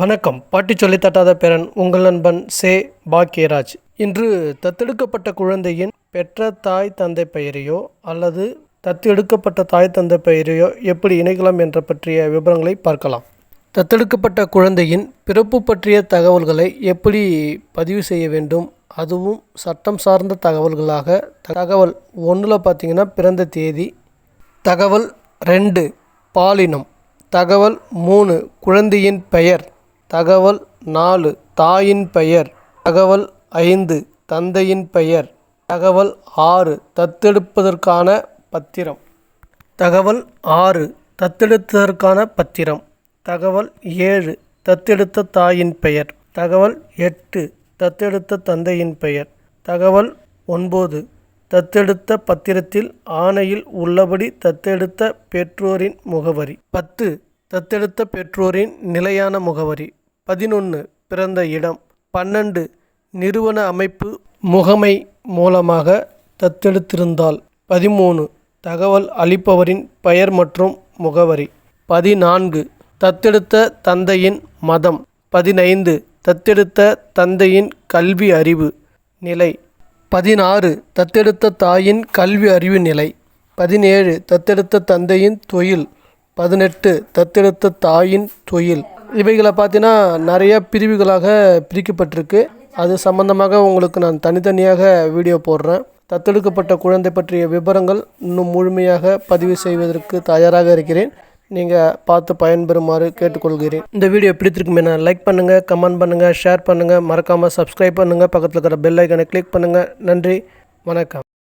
வணக்கம். பாட்டி சொல்லி தட்டாத பேரன் உங்கள் நண்பன் சே பாக்கியராஜ். இன்று தத்தெடுக்கப்பட்ட குழந்தையின் பெற்ற தாய் தந்தை பெயரையோ அல்லது தத்தெடுக்கப்பட்ட தாய் தந்தை பெயரையோ எப்படி இணைக்கலாம் என்ற பற்றிய விவரங்களை பார்க்கலாம். தத்தெடுக்கப்பட்ட குழந்தையின் பிறப்பு பற்றிய தகவல்களை எப்படி பதிவு செய்ய வேண்டும்? அதுவும் சட்டம் சார்ந்த தகவல்களாக. தகவல் ஒன்றில் பார்த்தீங்கன்னா பிறந்த தேதி தகவல் ரெண்டு பாலினம் தகவல் மூணு குழந்தையின் பெயர் தகவல் நாலு தாயின் பெயர். தகவல் ஐந்து தந்தையின் பெயர். தகவல் ஆறு தத்தெடுப்பதற்கான பத்திரம். தகவல் ஆறு தத்தெடுத்ததற்கான பத்திரம். தகவல் ஏழு தத்தெடுத்த தாயின் பெயர். தகவல் எட்டு தத்தெடுத்த தந்தையின் பெயர். தகவல் ஒன்பது தத்தெடுத்த பத்திரத்தில் ஆணையில் உள்ளபடி தத்தெடுத்த பெற்றோரின் முகவரி. பத்து தத்தெடுத்த பெற்றோரின் நிலையான முகவரி. பதினொன்று பிறந்த இடம் பன்னெண்டு நிறுவன அமைப்பு முகமை மூலமாக தத்தெடுத்திருந்தால் பதிமூணு தகவல் அளிப்பவரின் பெயர் மற்றும் முகவரி. பதினான்கு தத்தெடுத்த தந்தையின் மதம். பதினைந்து தத்தெடுத்த தந்தையின் கல்வி அறிவு நிலை. பதினாறு தத்தெடுத்த தாயின் கல்வி அறிவு நிலை. பதினேழு தத்தெடுத்த தந்தையின் தொழில். பதினெட்டு தத்தெடுத்த தாயின் தொழில். இவைகளை பார்த்தீங்கன்னா நிறைய பிரிவுகளாக பிரிக்கப்பட்டிருக்கு. அது சம்பந்தமாக உங்களுக்கு நான் தனித்தனியாக வீடியோ போடுறேன். தத்தெடுக்கப்பட்ட குழந்தை பற்றிய விவரங்கள் இன்னும் முழுமையாக பதிவு செய்வதற்கு தயாராக இருக்கிறேன். நீங்கள் பார்த்து பயன்பெறுமாறு கேட்டுக்கொள்கிறேன். இந்த வீடியோ பிடித்திருக்குமே நான் லைக் பண்ணுங்கள் கமெண்ட் பண்ணுங்கள் ஷேர் பண்ணுங்கள் மறக்காமல் சப்ஸ்கிரைப் பண்ணுங்கள் பக்கத்தில் இருக்கிற பெல் ஐக்கனை கிளிக் பண்ணுங்கள் நன்றி வணக்கம்.